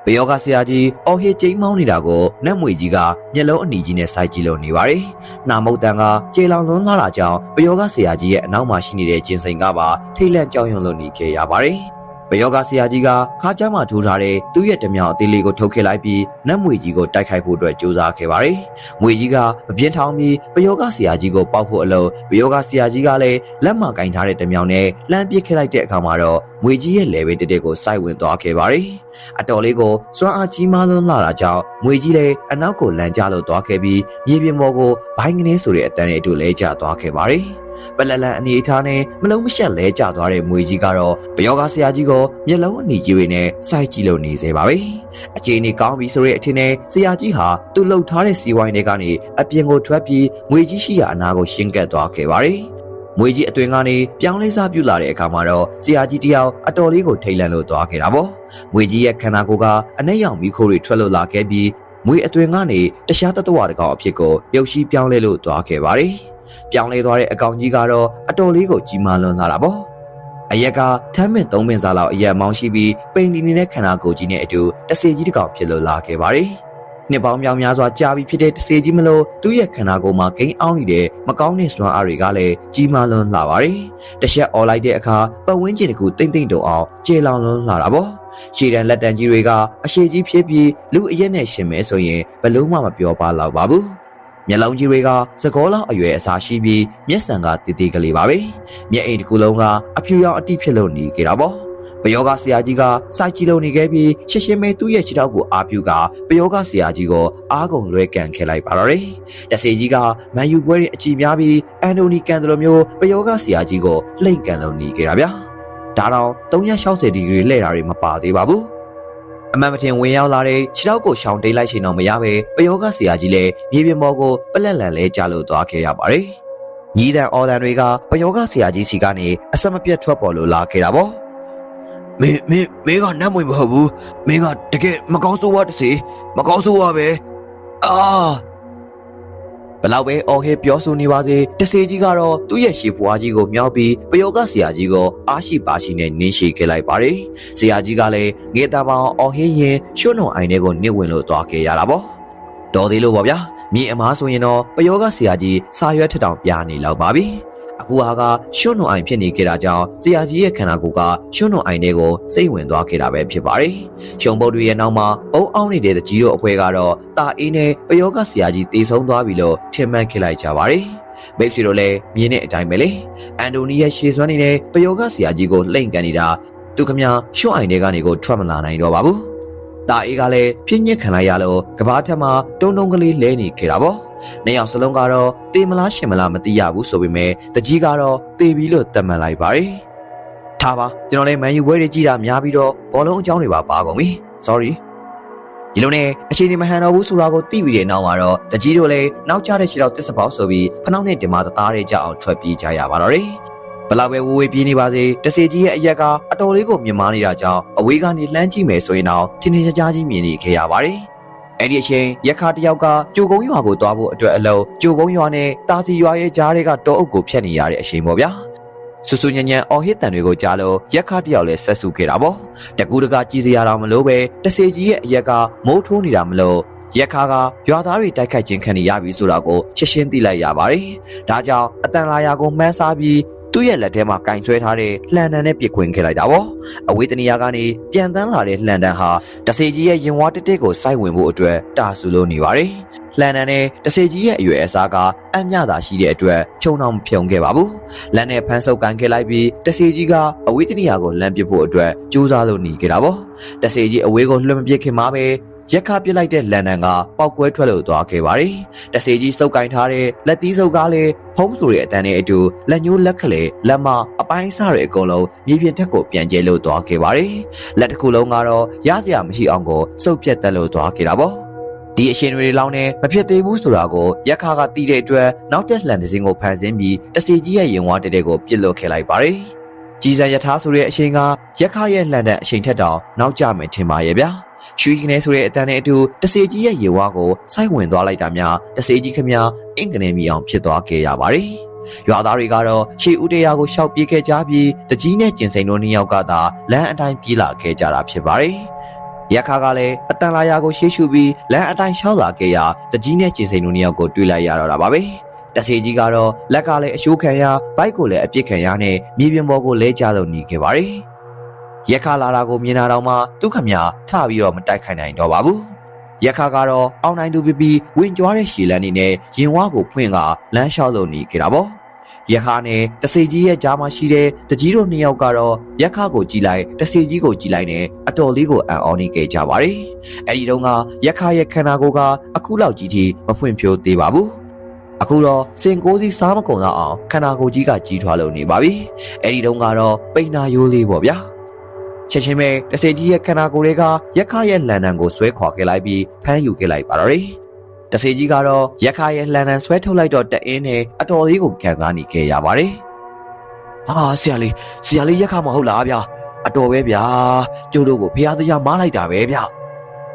ဘယောကဆရာကြီးအော်ဟစ်ကျိမ်းမောင်းနေတာကိုနတ်မွေကြီးကမျက်လုံးအနီကြီးနဲ့စိုက်ကြည့်လို့နေပါတယ်။နာမုတ်တန်ကကျေလောင်လွန်းလာတာကြောင့်ဘယောကဆရာကြီးရဲ့အနောက်မှာရှိနေတဲ့ကျင်စိန်ကပါထိတ်လန့်ကြောက်ရွံ့လို့နေခဲ့ရပါတယ်။ ဘယောကဆရာကြီးကခါးကြားမှာထိုးထားတဲ့သူ့ရဲ့တမြောင်အသေးလေးကိုထုတ်ခဲ့လိုက်ပြီးနတ်မွေကြီးကိုတိုက်ခိုက်ဖို့အတွက်ကြိုးစားခဲ့ပါတယ်။မွေကြီးကမပြင်းထောင်ပြီးဘယောကဆရာကြီးကိုပေါက်ဖို့အလုံးဘယောကဆရာကြီးကလည်းလက်မှာကင်ထားတဲ့တမြောင်နဲ့လှမ်းပစ်ခဲ့လိုက်တဲ့အခါမှာတော့မွေကြီးရဲ့လေဘေးတက်တက်ကိုစိုက်ဝင်သွားခဲ့ပါတယ်။အတော်လေးကိုစွမ်းအားကြီးမားလွန်းလာတာကြောင့်မွေကြီးလည်းအနောက်ကိုလန်ကျလို့သွားခဲ့ပြီးမြေပြင်ပေါ်ကိုဘိုင်းကနေဆိုတဲ့အတန်းနဲ့အတူလဲကျသွားခဲ့ပါတယ်။ ပလလန်အနေအထားနဲ့မလုံးမရှက်လဲကျသွားတဲ့မွေကြီးကတော့ဘယောကဆရာကြီးကမျက်လုံးအနီကြီးတွေနဲ့စိုက်ကြည့်လို့နေစေပါပဲ။အခြေအနေကောင်းပြီဆိုတဲ့အထင်နဲ့ဆရာကြီးဟာသူ့လှုပ်ထားတဲ့စီဝိုင်းတွေကနေအပြင်ကိုထွက်ပြီးမွေကြီးရှိရာအနာကိုရှင်းကပ်သွားခဲ့ပါတယ်။မွေကြီးအတွင်ကနေပြောင်းလဲစားပြုတ်လာတဲ့အခါမှာတော့ဆရာကြီးတယောက်အတော်လေးကိုထိတ်လန့်လို့သွားခဲ့တာပေါ့။မွေကြီးရဲ့ခန္ဓာကိုယ်ကအနက်ရောင်မီးခိုးတွေထွက်လို့လာခဲ့ပြီးမွေအတွင်ကနေတခြားတတဝတကောင်အဖြစ်ကိုပြုတ်ရှိပြောင်းလဲလို့သွားခဲ့ပါတယ်။ ပြောင်းလဲသွားတဲ့အကောင်ကြီးကတော့အတော်လေးကိုကြီးမားလွန်းလာတာပေါ့။အရက်ကထမ်းမင်သုံးပင်စားလောက်အရက်မောင်းရှိပြီးပိန်ဒီနေတဲ့ခန္ဓာကိုယ်ကြီးနဲ့အတူတစေကြီးတစ်ကောင်ဖြစ်လို့လာခဲ့ပါတယ်။နှစ်ပေါင်းမြောင်များစွာကြာပြီဖြစ်တဲ့တစေကြီးမလို့သူ့ရဲ့ခန္ဓာကိုယ်မှာဂိမ်းအောင်နေတဲ့မကောင်းတဲ့စွမ်းအားတွေကလည်းကြီးမားလွန်းလာပါတယ်။တချက်អော်လိုက်တဲ့အခါပတ်ဝန်းကျင်တစ်ခုတိမ့်တိမ့်တုံအောင်ကျေလောင်လွန်းလာတာပေါ့။ရှည်တန်လက်တန်ကြီးတွေကအရှိကြီးဖြစ်ပြီးလူအရက်နဲ့ရှင်မဲဆိုရင်ဘလို့မှမပြောပါတော့ပါဘူး။ မျက်လုံးကြီးတွေကသကောလောက်အရွယ်အစားရှိပြီးမျက်စံကတည်တည်ကလေးပါပဲ။မျက်အိမ်တစ်ခုလုံးကအဖြူရောင်အတိဖြစ်လို့နေကြတာပေါ့။ပယောဂဆရာကြီးကစိုက်ကြည့်လို့နေခဲ့ပြီးရှင်းရှင်းပဲသူ့ရဲ့ခြေထောက်ကိုအားပြုကပယောဂဆရာကြီးကိုအားကုန်လွဲကန်ခဲ့လိုက်ပါတော့တယ်။တဆေကြီးကမန်ယူပွဲတွေအကြည့်များပြီးအန်တိုနီကန်တယ်လိုမျိုးပယောဂဆရာကြီးကိုလှိမ့်ကန်လို့နေကြတာဗျာ။ဒါတော့360ဒီဂရီလှည့်တာတွေမပါသေးပါဘူး။ အမန်မတင်ဝင်ရောက်လာတဲ့ခြေထောက်ကိုရှောင်တိတ်လိုက်ရှင်တော့မရပဲပယောဂဆရာကြီးလည်းမြေပြင်ပေါ်ကိုပလက်လန်လဲကျလို့သွားခဲ့ရပါတယ်။ညီတန်အော်ဒန်တွေကပယောဂဆရာကြီးစီကနေအဆက်မပြတ်ထွက်ပေါ်လို့လာခဲ့တာပေါ့။မင်းမင်းမင်းကနတ်မွေမဟုတ်ဘူးမင်းကတကယ်မကောင်းဆိုးဝါးတစ်စီမကောင်းဆိုးဝါးပဲအာ ဘလောက်ပဲအော်ဟစ်ပြောဆိုနေပါစေတစေကြီးကတော့သူ့ရဲ့ရှေဖွားကြီးကိုမြောက်ပြီးပယောကဆရာကြီးကိုအားရှိပါရှိနဲ့နင်းရှိခဲ့လိုက်ပါတယ်ဆရာကြီးကလည်းငေတာပေါင်အော်ဟစ်ရင်ရွှွနုံအိုင်တွေကိုနစ်ဝင်လို့သွားခဲ့ရတာပေါ့တော်သေးလို့ပေါ့ဗျာမြေအမားဆိုရင်တော့ပယောကဆရာကြီးစာရွက်ထက်တောင်ပြားနေလောက်ပါပြီ အခုဟာကရွှွနုံအိုင်ဖြစ်နေခဲ့တာကြောင့်ဆရာကြီးရဲ့ခန္ဓာကိုယ်ကရွှွနုံအိုင်တွေကိုစိတ်ဝင်သွားခဲ့တာပဲဖြစ်ပါတယ်ရှုံပုတ်တွေရဲ့နောက်မှာဘုံအောင်နေတဲ့တကြီးတို့အဖွဲကတော့တာအေးနဲ့ပယောကဆရာကြီးတေဆုံးသွားပြီလို့ထင်မှတ်ခဲ့လိုက်ကြပါတယ်မိတ်ဆွေတို့လည်းမြင်တဲ့အတိုင်းပဲလေအန်တိုနီရဲ့ရှေ့စွမ်းနေတဲ့ပယောကဆရာကြီးကိုလှိမ့်ကန်နေတာသူခမရွှွအိုင်တွေကနေကိုထွက်မလာနိုင်တော့ပါဘူးတာအေးကလည်းပြင်းညစ်ခံလိုက်ရလို့ကဘာထက်မှာတုံတုံကလေးလဲနေခဲ့တာပေါ့ နှစ်ယောက်စလုံးကတော့တေမလားရှင်မလားမသိရဘူးဆိုပေမဲ့တကြီးကတော့တေပြီလို့သတ်မှတ်လိုက်ပါတယ်ထားပါကျွန်တော်လည်းမန်ယူဝဲတွေကြည့်တာများပြီးတော့ဘောလုံးအကြောင်းတွေပါပါကုန်ပြီ sorry ဒီလိုနဲ့အချိန်ဒီမဟန်တော့ဘူးဆိုတာကိုသိပြီးတဲ့နောက်မှာတော့တကြီးတို့လည်းနောက်ကျတဲ့ခြေတော်တစ်စပေါက်ဆိုပြီးဖနှောက်နဲ့တင်မသသားတွေကြအောင်ထွက်ပြေးကြရပါတော့တယ်ဘလောက်ပဲဝေဝေပြေးနေပါစေတစေကြီးရဲ့အရက်ကအတော်လေးကိုမြင်မာနေတာကြောင့်အဝေးကနေလှမ်းကြည့်မယ်ဆိုရင်တော့ထင်ထင်ရှားရှားကြီးမြင်နေခဲ့ရပါတယ် အဲ့ဒီအချိန်ရက်ခါတယောက်ကကြိုကုန်းရွာကိုသွားဖို့အတွက်အလုံးကြိုကုန်းရွာနဲ့တာစီရွာရဲ့ကြားတွေကတောအုပ်ကိုဖျက်နေရတဲ့အချိန်ပေါ့ဗျာဆူဆူညံ့ညံ့အော်ဟစ်တန်တွေကိုကြားလို့ရက်ခါတယောက်လည်းဆက်ဆူခဲ့တာပေါ့တကူတကကြည်စရာတော့မလို့ပဲတစေကြီးရဲ့အရက်ကမိုးထိုးနေတာမလို့ရက်ခါကရွာသားတွေတိုက်ခိုက်ခြင်းခံနေရပြီဆိုတာကိုရှင်းရှင်းသိလိုက်ရပါတယ်ဒါကြောင့်အတန်လာယာကိုမှန်းစားပြီး သူ့ရဲ့လက်ထဲမှာကင်ဆွဲထားတဲ့လှန်တန်နဲ့ပြစ်ခွင်ခဲ့လိုက်တာပေါ့အဝေးတနေရာကနေပြန်တန်းလာတဲ့လှန်တန်ဟာတစေကြီးရဲ့ရင်ဝါတက်တက်ကိုစိုက်ဝင်ဖို့အတွက်တာဆူလို့နေပါတယ်လှန်တန်နဲ့တစေကြီးရဲ့အရွယ်အစားကအမျှသာရှိတဲ့အတွက်ဖြုံတော့မဖြုံခဲ့ပါဘူးလမ်းနဲ့ဖမ်းဆုပ်ကန်ခဲ့လိုက်ပြီးတစေကြီးကအဝေးတနေရာကိုလမ်းပစ်ဖို့အတွက်ကြိုးစားလို့နေခဲ့တာပေါ့တစေကြီးအဝေးကိုလွှတ်မပစ်ခင်မှာပဲ ရက်ခပစ်လိုက်တဲ့လန်ဒန်ကပောက်ကွဲထွက်လို့သွားခဲ့ပါတယ်။တစေကြီးစုပ်ကင်ထားတဲ့လက်သီးစုပ်ကားလေးဖုံးဆိုတဲ့အတန်းနဲ့အတူလက်ညှိုးလက်ခလေလက်မအပိုင်းစားတွေအကုန်လုံးမြေပြင်ထက်ကိုပြန်ကျဲလို့သွားခဲ့ပါတယ်။လက်တစ်ခုလုံးကတော့ရစရာမရှိအောင်ကိုစုပ်ပြတ်တက်လို့သွားခဲ့တာပေါ့။ဒီအရှင်တွေလောင်းနဲ့မဖြစ်သေးဘူးဆိုတာကိုရက်ခါကတီးတဲ့အတွက်နောက်တက်လှန်တစ်စင်းကိုဖန်ဆင်းပြီးတစေကြီးရဲ့ရင်ဝါတဲတဲကိုပြစ်လွတ်ခဲ့လိုက်ပါတယ်။ကြီးစံရထားဆိုတဲ့အချိန်ကရက်ခါရဲ့လှန်တဲ့အချိန်ထက်တောင်နောက်ကျမယ်ထင်ပါရဲ့ဗျာ။ ရွှေကနေဆိုတဲ့အတန်းနဲ့အတူတစေကြီးရဲ့ရေဝါကိုစိုက်ဝင်သွားလိုက်တာများတစေကြီးခမအင်ကနေမီအောင်ဖြစ်သွားခဲ့ရပါတယ်။ရွာသားတွေကတော့ရှေးဦးတရားကိုရှောက်ပြေးခဲ့ကြပြီးတကြီးနဲ့ကျင်စိန်တို့နှစ်ယောက်ကသာလမ်းအတိုင်းပြေးလာခဲ့ကြတာဖြစ်ပါတယ်။ရခါကလည်းအတန်လာယာကိုရှေးရှုပြီးလမ်းအတိုင်းရှောက်လာခဲ့ရာတကြီးနဲ့ကျင်စိန်တို့နှစ်ယောက်ကိုတွေ့လိုက်ရတော့တာပါပဲ။တစေကြီးကတော့လက်ကလည်းအရှိုးခံရဘိုက်ကိုလည်းအပြစ်ခံရနဲ့မြေပြင်ပေါ်ကိုလဲကျလို့နေခဲ့ပါတယ်။ ရက်ခလာတာကိုမြင်တာတော့မှသူခမထပြီးတော့မတိုက်ခိုက်နိုင်တော့ပါဘူးရက်ခကတော့အောင်းနိုင်သူပြပြီးဝင်ကြွားတဲ့ရှည်လန်းနေနဲ့ရင်ဝါကိုဖွင့်ကလမ်းလျှောက်လို့နေကြတာပေါ့ရက်ခနဲ့တစေကြီးရဲ့ကြားမှာရှိတဲ့တကြီးတို့နှစ်ယောက်ကတော့ရက်ခကိုကြည်လိုက်တစေကြီးကိုကြည်လိုက်နဲ့အတော်လေးကိုအံ့ဩနေကြကြပါတယ်အဲ့ဒီတော့ကရက်ခရဲ့ခန္ဓာကိုယ်ကအခုလောက်ကြီးထိမဖွင့်ဖြိုးသေးပါဘူးအခုတော့စင်ကိုးစီစားမကုန်တော့အောင်ခန္ဓာကိုယ်ကြီးကကြီးထွားလို့နေပါပြီအဲ့ဒီတော့ကတော့ပိန်နာရိုးလေးပေါ့ဗျာ ချက်ချင်းပဲတစေကြီးရဲ့ခန္ဓာကိုယ်တွေကရက်ခရဲ့လန်နံကိုဆွဲခွာခဲ့လိုက်ပြီးဖမ်းယူခဲ့လိုက်ပါတော့တယ်။တစေကြီးကတော့ရက်ခရဲ့လန်နံဆွဲထုတ်လိုက်တော့တအင်းနဲ့အတော်လေးကိုခံစားနေခဲ့ရပါတယ်။ဟာဆရာလေးဆရာလေးရက်ခမဟုတ်လားဗျာအတော်ပဲဗျာကျုပ်တို့ကိုဖျားတရားမားလိုက်တာပဲဗျာ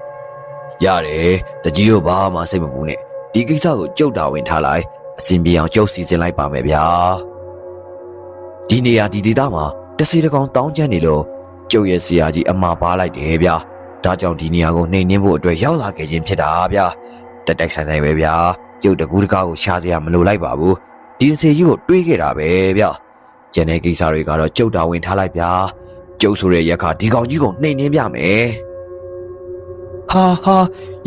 ။ရတယ်တကြီးတို့ဘာမှစိတ်မပူနဲ့ဒီကိစ္စကိုကြုတ်တာဝင်ထားလိုက်အစဉ်ပြေအောင်ကြုတ်စီစဉ်လိုက်ပါမယ်ဗျာ။ဒီနေရာဒီဒေသမှာတစီတကောင်တောင်းကျမ်းနေလို့ ကျုပ်ရဲ့ဆရာကြီးအမှားပါလိုက်တယ်ဗျာဒါကြောင့်ဒီနေရာကိုနှိမ်နှင်းဖို့အတွက်ရောက်လာခဲ့ခြင်းဖြစ်တာဗျာတက်တက်ဆိုင်ဆိုင်ပဲဗျာကျုပ်တကူတကားကိုရှားစရာမလိုလိုက်ပါဘူးဒီဆရာကြီးကိုတွေးခဲ့တာပဲဗျာကျန်တဲ့ကိစ္စတွေကတော့ကျုပ်တာဝန်ထားလိုက်ဗျာကျုပ်ဆိုတဲ့ရက်ခဒီကောင်ကြီးကိုနှိမ်နှင်းပြမယ်ဟာဟာ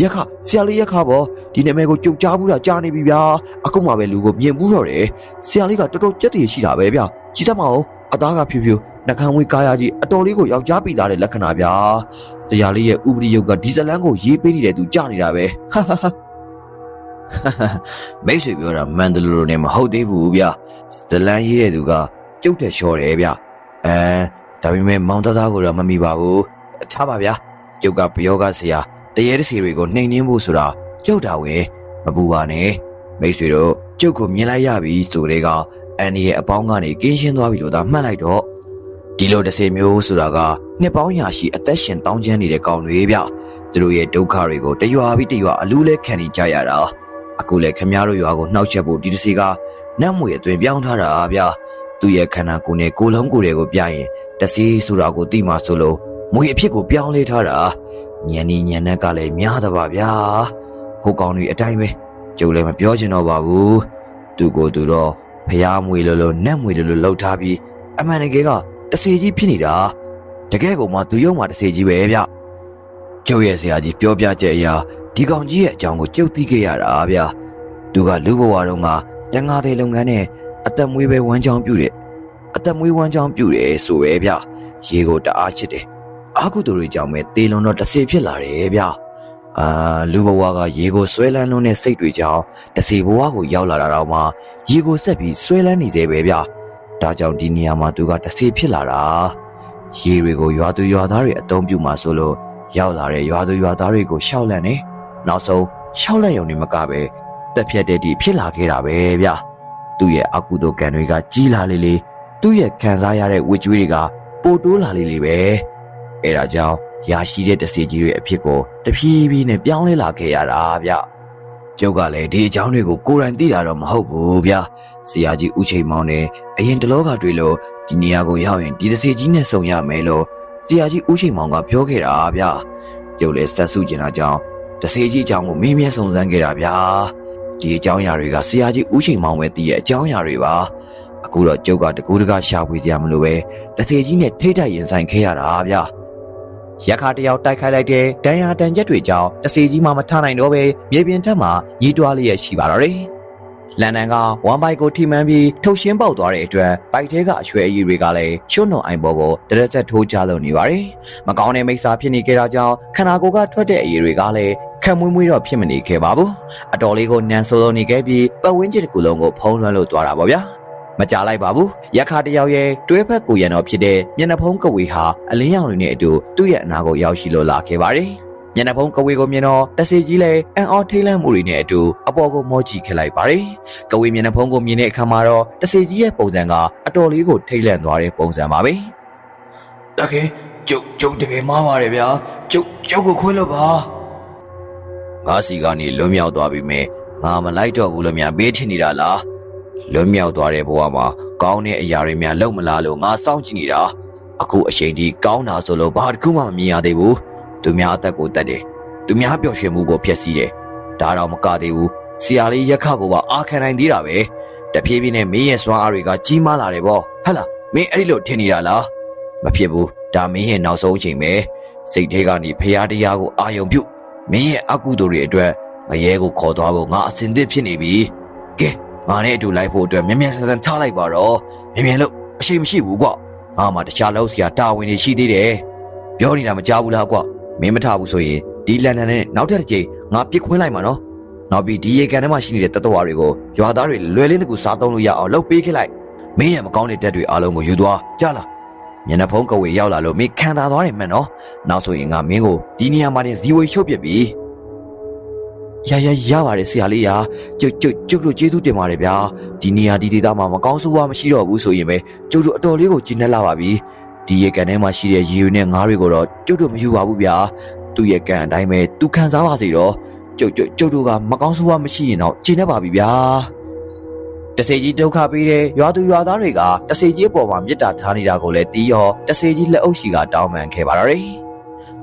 ရက်ခဆရာလေးရက်ခပေါ့ဒီနာမည်ကိုကြုတ်ကြားဘူးတာကြားနေပြီဗျာအခုမှပဲလူကိုမြင်ဘူးတော့တယ်ဆရာလေးကတော်တော်ကြက်တည်ရှိတာပဲဗျာကြည့်တတ်မအောင်အသားကဖြူဖြူ နှကန်းဝေးကားရကြီးအတော်လေးကိုယောက်ျားပြီးသားတဲ့လက္ခဏာဗျာတရားလေးရဲ့ဥပဒေယုတ်ကဒီဇလန်းကိုရေးပေးနေတဲ့သူကြနေတာပဲဟာဟာဟာမိတ်ဆွေပြောတာမန်ဒလိုလိုနဲ့မဟုတ်သေးဘူးဗျာဇလန်းရေးတဲ့သူကကျုပ်တဲ့လျှော်တယ်ဗျအဲဒါပေမဲ့မောင်သားသားကိုတော့မမိပါဘူးထားပါဗျာကျုပ်ကပယောဂဆရာတရေတစီတွေကိုနှိမ်နှင်းဖို့ဆိုတာကျုပ်တာဝင်မပူပါနဲ့မိတ်ဆွေတို့ကျုပ်ကိုမြင်လိုက်ရပြီဆိုတဲ့ကအန်ဒီရဲ့အပေါင်းကနေကင်းရှင်းသွားပြီလို့သာမှတ်လိုက်တော့ ဒီလိုတစ်စေမျိုးဆိုတာကနှစ်ပေါင်းရာရှိအသက်ရှင်တောင်းကျမ်းနေတဲ့ကောင်တွေဗျသူတို့ရဲ့ဒုက္ခတွေကိုတရွာပြီးတရွာအလူးလဲခံနေကြရတာအခုလေခမည်းတော်ရွာကိုနှောက်ချက်ဖို့ဒီတစီကနတ်မွေအသွင်ပြောင်းထားတာဗျာသူ့ရဲ့ခန္ဓာကိုယ်နဲ့ကိုယ်လုံးကိုယ်တွေကိုပြရင်တစီဆိုတာကိုသိမှဆိုလို့မွေအဖြစ်ကိုပြောင်းလဲထားတာညံနေညံနဲ့ကလည်းများတာပါဗျာဟိုကောင်တွေအတိုင်းပဲကျုပ်လည်းမပြောချင်တော့ပါဘူးသူကိုယ်သူတော့ဖျားမွေလိုလိုနတ်မွေလိုလိုလှုပ်ထားပြီးအမှန်တကယ်က တစီကြီးဖြစ်နေတာတကယ်ကိုမှသူရုံမှတစီကြီးပဲဗျကျုပ်ရဲ့ဆရာကြီးပြောပြချက်အရာဒီကောင်ကြီးရဲ့အကြောင်းကိုကြုတ်သိခဲ့ရတာဗျသူကလူဘဝတုန်းကတန်ငါတဲ့လုပ်ငန်းနဲ့အသက်မွေးပဲဝမ်းချောင်းပြုတယ်အသက်မွေးဝမ်းချောင်းပြုတယ်ဆိုပဲဗျရေကိုတအားချစ်တယ်အာကုသူတွေကြောင့်ပဲတေလွန်တော့တစေဖြစ်လာတယ်ဗျအာလူဘဝကရေကိုဆွဲလန်းလုံးတဲ့စိတ်တွေကြောင့်တစေဘဝကိုရောက်လာတာတော့မှရေကိုဆက်ပြီးဆွဲလန်းနေသေးပဲဗျ ဒါကြောင့်ဒီနေရာမှာသူကတစေဖြစ်လာတာရေတွေကိုရွာသူရွာသားတွေအသုံးပြုမှာဆိုလို့ရောက်လာတဲ့ရွာသူရွာသားတွေကိုရှောက်လန့်နေနောက်ဆုံးရှောက်လန့်ရုံနဲ့မကပဲတက်ဖြတ်တဲ့ဒီဖြစ်လာခဲ့တာပဲဗျသူ့ရဲ့အကုသိုလ်ကံတွေကကြီးလာလေလေသူ့ရဲ့ခံစားရတဲ့ဝစ်ကြွေးတွေကပိုတိုးလာလေလေပဲအဲဒါကြောင့်ရရှိတဲ့တစေကြီးတွေအဖြစ်ကိုတဖြည်းဖြည်းနဲ့ပြောင်းလဲလာခဲ့ရတာဗျ ကျုပ်ကလည်းဒီအကြောင်းတွေကိုကိုယ်တိုင်သိတာတော့မဟုတ်ဘူးဗျဆရာကြီးဦးချိန်မောင်နဲ့အရင်တလောကတွေ့လို့ဒီနေရာကိုရောက်ရင်ဒီတစေကြီးနဲ့ဆုံရမယ်လို့ဆရာကြီးဦးချိန်မောင်ကပြောခဲ့တာဗျကျုပ်လည်းစက်စုကျင်တာကြောင့်တစေကြီးအကြောင်းကိုမေးမြန်းစုံစမ်းခဲ့တာဗျာဒီအကြောင်းအရာတွေကဆရာကြီးဦးချိန်မောင်ပဲသိရဲ့အကြောင်းအရာတွေပါအခုတော့ကျုပ်ကတကူတကရှာဖွေစရာမလိုပဲတစေကြီးနဲ့ထိတ်တိုက်ရင်ဆိုင်ခဲ့ရတာဗျာ ရခါတယောက်တိုက်ခိုက်လိုက်တဲ့ဒဏ်ရာတန်ချက်တွေကြောင့်တစေကြီးမှမထနိုင်တော့ပဲမြေပြင်ထက်မှညီးတွားလျက်ရှိပါတော့တယ်လန်ဒန်ကဝမ်ဘိုက်ကိုထိမှန်ပြီးထုတ်ရှင်းပေါက်သွားတဲ့အတွက်ဘိုက်ထဲကအရွှဲအရည်တွေကလည်းချွတ်နုံအိုင်ဘောကိုတရက်ဆက်ထိုးကြလို့နေပါတယ်။မကောင်းတဲ့မိစ္ဆာဖြစ်နေကြတာကြောင့်ခန္ဓာကိုယ်ကထွက်တဲ့အရည်တွေကလည်းခံမွေးမွေးတော့ဖြစ်မနေခဲ့ပါဘူး။အတော်လေးကိုနန်ဆိုးလို့နေခဲ့ပြီးပတ်ဝန်းကျင်တစ်ခုလုံးကိုဖုံးလွှမ်းလို့သွားတာပေါ့ဗျာ။ မကြလိုက်ပါဘူး။ရက်ခါတယောက်ရဲ့တွဲဖက်ကိုရံတော်ဖြစ်တဲ့မျက်နှာဖုံးကဝေဟာအလင်းရောင်တွေနဲ့အတူသူ့ရဲ့အနာကိုရောက်ရှိလို့လာခဲ့ပါတယ်။မျက်နှာဖုံးကဝေကိုမြင်တော့တဆေကြီးလည်းအံ့ဩထိတ်လန့်မှုတွေနဲ့အတူအပေါ်ကိုမောကြည့်ခဲ့လိုက်ပါတယ်။ကဝေမျက်နှာဖုံးကိုမြင်တဲ့အခါမှာတော့တဆေကြီးရဲ့ပုံစံကအတော်လေးကိုထိတ်လန့်သွားတဲ့ပုံစံပါပဲ။တကယ်ကျုပ်ကျုပ်တကယ်မှားပါတယ်ဗျာ။ကျုပ်ကျုပ်ကိုခွင့်လို့ပါ။ငါစီကနေလွတ်မြောက်သွားပြီမဲ့ငါမလိုက်တော့ဘူးလို့များဘေးထင်နေတာလား။ လွတ်မြောက်သွားတဲ့ဘဝမှာကောင်းတဲ့အရာတွေများလုံမလားလို့ငါစောင့်ကြည့်နေတာ။အခုအချိန်ဒီကောင်းတာဆိုလို့ဘာတစ်ခုမှမမြင်ရသေးဘူး။သူများအသက်ကိုတတ်တယ်သူများပျော်ရွှင်မှုကိုဖျက်ဆီးတယ်ဒါတော့မကသေးဘူးဆရာလေးရက်ခကိုပါအာခံနိုင်သေးတာပဲတဖြည်းဖြည်းနဲ့မင်းရဲ့စွမ်းအားတွေကကြီးမားလာတယ်ဗောဟဟလားမင်းအဲ့ဒီလိုထင်နေတာလားမဖြစ်ဘူးဒါမင်းရဲ့နောက်ဆုံးအချိန်ပဲစိတ်ထဲကနေဖရာတရားကိုအာယုံပြုမင်းရဲ့အကုသိုလ်တွေအတွက်ငရဲကိုခေါ်သွားဖို့ငါအစင်သစ်ဖြစ်နေပြီကဲ ငါနဲ့အတူလိုက်ဖို့အတွက်မြန်မြန်ဆန်ဆန်ထားလိုက်ပါတော့မြန်မြန်လို့အရှိမရှိဘူးကွာငါမှတခြားလောက်စရာတာဝန်တွေရှိသေးတယ်ပြောနေတာမကြားဘူးလားကွာမင်းမထဘူးဆိုရင်ဒီလန်ဒန်နဲ့နောက်ထပ်တစ်ကြိမ်ငါပြစ်ခွင်းလိုက်မှာနော်နောက်ပြီးဒီရေကန်ထဲမှာရှိနေတဲ့တတဝါတွေကိုရွာသားတွေလွယ်လင်းတကူစားသုံးလို့ရအောင်လုပ်ပေးခဲ့လိုက်မင်းရဲ့မကောင်းတဲ့တက်တွေအားလုံးကိုယူသွားကြလားမျက်နှာဖုံးကဝေရောက်လာလို့မင်းခံတာသွားတယ်မှန်နော်နောက်ဆိုရင်ငါမင်းကိုဒီနေရာမှာတင်ဇီဝေရှုပ်ပြစ်ပြီ ရရရပါတယ်ဆရာလေးရာကျုပ်ကျုပ်ကျုပ်တို့ကျေးဇူးတင်ပါတယ်ဗျာဒီနေရာဒီဒေသမှာမကောင်းဆိုးဝါးမရှိတော့ဘူးဆိုရင်ပဲကျုပ်တို့အတော်လေးကိုကျဉ်းနှက်လာပါပြီဒီရေကန်ထဲမှာရှိတဲ့ရေတွေနဲ့ငါးတွေကိုတော့ကျုပ်တို့မယူပါဘူးဗျာသူ့ရဲ့ကန်အတိုင်းပဲသူခံစားပါစေတော့ကျုပ်ကျုပ်ကျုပ်တို့ကမကောင်းဆိုးဝါးမရှိရင်တော့ကျဉ်နေပါပြီဗျာတစေကြီးဒုက္ခပေးတဲ့ရွာသူရွာသားတွေကတစေကြီးအပေါ်မှာမေတ္တာထားနေတာကိုလည်းတီးရောတစေကြီးလက်အုပ်ရှိကတောင်းပန်ခဲ့ပါတော့တယ်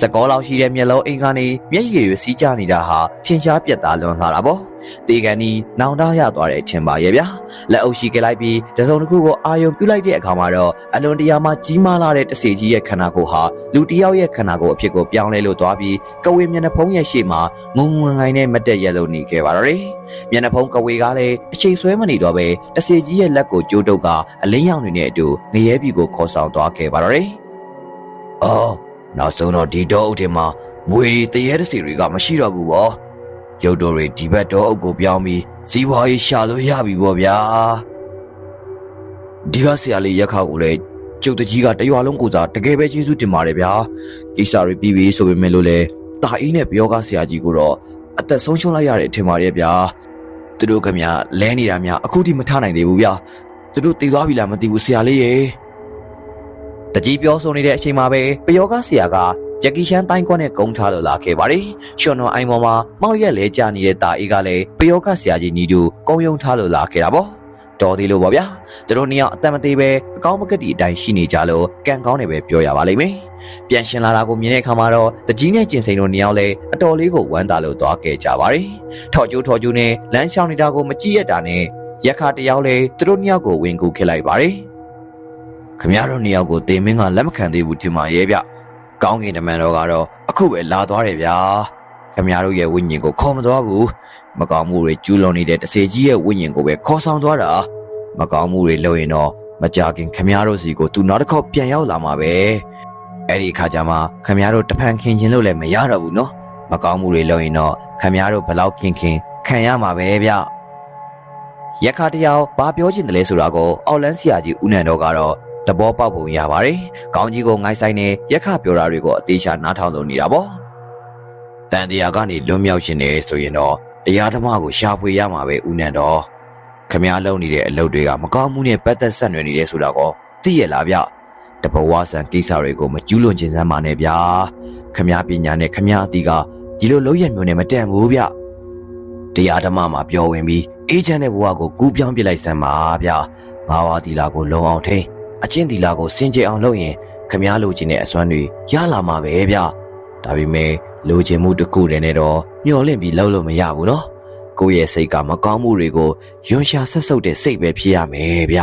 စကောလောက်ရှိတဲ့မျက်လုံးအိမ်ကနေမျက်ရည်တွေစီးကျနေတာဟာထင်ရှားပြတ်သားလွန်လာတာပေါ့တေကန်ဒီနောင်တရသွားတဲ့အထင်ပါရဲ့ဗျာလက်အုပ်ရှိခဲ့လိုက်ပြီးတစုံတစ်ခုကိုအာယုံပြုလိုက်တဲ့အခါမှာတော့အလွန်တရာမှကြီးမားလာတဲ့တစေကြီးရဲ့ခန္ဓာကိုယ်ဟာလူတစ်ယောက်ရဲ့ခန္ဓာကိုယ်အဖြစ်ကိုပြောင်းလဲလို့သွားပြီးကဝေမျက်နှာဖုံးရဲ့ရှေ့မှာငုံငုံငိုင်းနဲ့မတ်တက်ရက်လို့နေခဲ့ပါတော့တယ်မျက်နှာဖုံးကဝေကလည်းအချိန်ဆွဲမနေတော့ပဲတစေကြီးရဲ့လက်ကိုကြိုးတုပ်ကအလင်းရောင်တွေနဲ့အတူငရဲပြီကိုခေါ်ဆောင်သွားခဲ့ပါတော့တယ်အော် နောက်ဆုံးတော့ဒီတော့အုပ်ထဲမှာမွေရီတရေတစီတွေကမရှိတော့ဘူးပေါ့ရုပ်တော်တွေဒီဘက်တော့အုပ်ကိုပြောင်းပြီးဇီဝါရေးရှာလို့ရပြီပေါ့ဗျာဒီကဆရာလေးရက်ခါကိုလည်းကျုပ်တကြီးကတရွာလုံးကိုစားတကယ်ပဲကျေးဇူးတင်ပါတယ်ဗျာကိစ္စတွေပြီးပြီဆိုပေမဲ့လို့လေတာအင်းနဲ့ပြောကားဆရာကြီးကိုတော့အသက်ဆုံးရှုံးလိုက်ရတဲ့အထင်ပါတယ်ဗျာသူတို့ကမြလဲနေတာများအခုထိမထနိုင်သေးဘူးဗျာသူတို့တည်သွားပြီလားမသိဘူးဆရာလေးရေ တကြီးပြောဆိုနေတဲ့အချိန်မှာပဲပယောကဆရာကဂျက်ကီရှန်တိုင်းကွက်နဲ့ကုန်းထားလို့လာခဲ့ပါတယ်ရှွန်တော်အိုင်ပေါ်မှာမောက်ရက်လဲကျနေတဲ့တာအေးကလည်းပယောကဆရာကြီးညီတူကုန်းယုံထားလို့လာခဲ့တာပေါ့တော်သေးလို့ပေါ့ဗျာသူတို့နှစ်ယောက်အသက်မသေးပဲအကောင်းမကတိအတိုင်းရှိနေကြလို့ကံကောင်းတယ်ပဲပြောရပါလိမ့်မယ်ပြန်ရှင်လာတာကိုမြင်တဲ့အခါမှာတော့တကြီးနဲ့ကျင်စိန်တို့နှစ်ယောက်လည်းအတော်လေးကိုဝမ်းသာလို့သွားခဲ့ကြပါတယ်ထော်ကျိုးထော်ကျိုးနဲ့လမ်းလျှောက်နေတာကိုမကြည့်ရတာနဲ့ရက်ခါတယောက်လည်းသူတို့နှစ်ယောက်ကိုဝင်ကူခစ်လိုက်ပါတယ် ခမရတို့နှစ်ယောက်ကိုတေမင်းကလက်မခံသေးဘူးထင်ပါရဲ့ဗျကောင်းကင်တမန်တော်ကတော့အခုပဲလာသွားတယ်ဗျာခမရတို့ရဲ့ဝိညာဉ်ကိုခေါ်မသွားဘူးမကောင်းမှုတွေကျူးလွန်နေတဲ့တစေကြီးရဲ့ဝိညာဉ်ကိုပဲခေါ်ဆောင်သွားတာမကောင်းမှုတွေလုပ်ရင်တော့မကြခင်ခမရတို့စီကိုသူနောက်တစ်ခေါက်ပြန်ရောက်လာမှာပဲအဲ့ဒီအခါကျမှခမရတို့တဖန်ခင်ချင်းလို့လည်းမရတော့ဘူးနော်မကောင်းမှုတွေလုပ်ရင်တော့ခမရတို့ဘယ်လောက်ခင်ခင်ခံရမှာပဲဗျရက်ခါတယောက်ဘာပြောချင်တယ်လဲဆိုတာကိုအောက်လန်းဆရာကြီးဦးနန်တော်ကတော့ တဘောပေါက်ပုံရပါတယ်။ကောင်းကြီးကိုငိုင်းဆိုင်နေရက်ခပြောတာတွေကိုအသေးချာနားထောင်လို့နေတာပေါ့။တန်တရားကနေလွတ်မြောက်ရှင်နေဆိုရင်တော့တရားဓမ္မကိုရှာဖွေရမှာပဲဦးနန်တော်။ခမည်းလုံးနေတဲ့အလုပ်တွေကမကောင်းမှုနဲ့ပတ်သက်ဆက်နွယ်နေတယ်ဆိုတာကိုသိရလားဗျ။တဘဝဆန်ကိစ္စတွေကိုမကျူးလွန်ခြင်းစမ်းပါနဲ့ဗျာ။ခမည်းပညာနဲ့ခမည်းအတီးကဒီလိုလုံးရမျိုးနဲ့မတန်ဘူးဗျ။တရားဓမ္မမှာပြောဝင်ပြီးအေးချမ်းတဲ့ဘဝကိုကူးပြောင်းပြလိုက်စမ်းပါဗျ။ဘာဝတီလာကိုလုံအောင်ထိန် အချင်းတီလာကိုစင်ကြယ်အောင်လုပ်ရင်ခမားလိုချင်တဲ့အစွမ်းတွေရလာမှာပဲဗျ။ဒါပေမဲ့လိုချင်မှုတစ်ခုတည်းနဲ့တော့မျော်လင့်ပြီးလုပ်လို့မရဘူးနော်။ကိုယ့်ရဲ့စိတ်ကမကောင်းမှုတွေကိုယွန်ရှာဆက်ဆုပ်တဲ့စိတ်ပဲဖြစ်ရမယ်ဗျ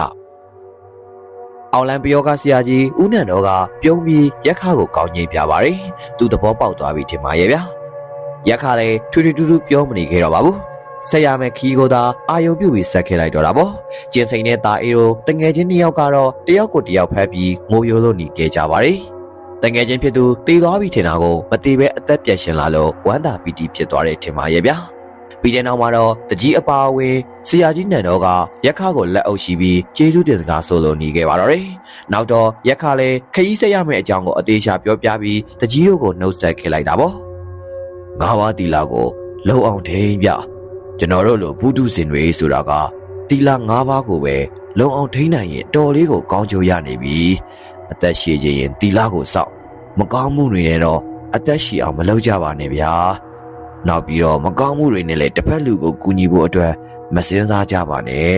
။အောင်လံပယောကဆရာကြီးဦးနန္တော်ကပြုံးပြီးရက်ခါကိုကောင်းကြီးပြပါတယ်။သူသဘောပေါက်သွားပြီထင်ပါရဲ့ဗျာ။ရက်ခါလည်းထွေထွေတူတူပြောမနေခဲ့တော့ပါဘူး။ ဆက်ရမယ့်ခီးကိုသာအာယုံပြုပြီးဆက်ခဲ့လိုက်တော့တာပေါ့ကျင်းစိန်နဲ့တာအေတို့တငယ်ချင်းနှစ်ယောက်ကတော့တယောက်ကိုတယောက်ဖက်ပြီးငိုရိုးလို့หนีခဲ့ကြပါတယ်တငယ်ချင်းဖြစ်သူတေသွားပြီထင်တာကိုမတေပဲအသက်ပြက်ရှင်လာလို့ဝမ်းသာပီတိဖြစ်သွားတယ်ထင်ပါရဲ့ဗျာပြီးတဲ့နောက်မှာတော့တကြီးအပါအဝင်ဆရာကြီးနန်တော်ကရက်ခကိုလက်အုပ်ရှိပြီးကျေးဇူးတင်စကားဆိုလိုနေခဲ့ပါတော့တယ်။နောက်တော့ရက်ခလည်းခရီးဆက်ရမယ့်အကြောင်းကိုအသေးချာပြောပြပြီးတကြီးတို့ကိုနှုတ်ဆက်ခဲ့လိုက်တာပေါ့။ငါးပါးတီလာကိုလုံအောင်ထိန်ပြ ကျွန်တော်တို့လိုဘုဒ္ဓဇင်တွေဆိုတာကတီလာ၅ပါးကိုပဲလုံအောင်ထိန်းနိုင်ရင်တော်လေးကိုကောင်းကျိုးရနေပြီအသက်ရှည်ခြင်းရင်တီလာကိုစောက်မကောင်းမှုတွေနဲ့တော့အသက်ရှည်အောင်မလုပ်ကြပါနဲ့ဗျာနောက်ပြီးတော့မကောင်းမှုတွေနဲ့လည်းတစ်ဖက်လူကိုကူညီဖို့အတွက်မစင်စားကြပါနဲ့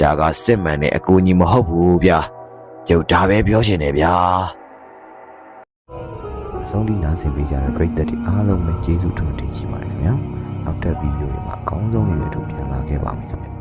ဒါကစစ်မှန်တဲ့အကူအညီမဟုတ်ဘူးဗျာကျုပ်ဒါပဲပြောရှင်တယ်ဗျာဆုံးဒီနားဆင်ပေးကြတဲ့ပရိသတ်တွေအားလုံးပဲကျေးဇူးတင်တင်ရှိပါတယ်ခင်ဗျာနောက်ထပ်ဗီဒီယိုတွေမှာအ ကောင်းဆုံးတွေနဲ့အတူပြန်လာခဲ့ပါမယ်ခင်ဗျာ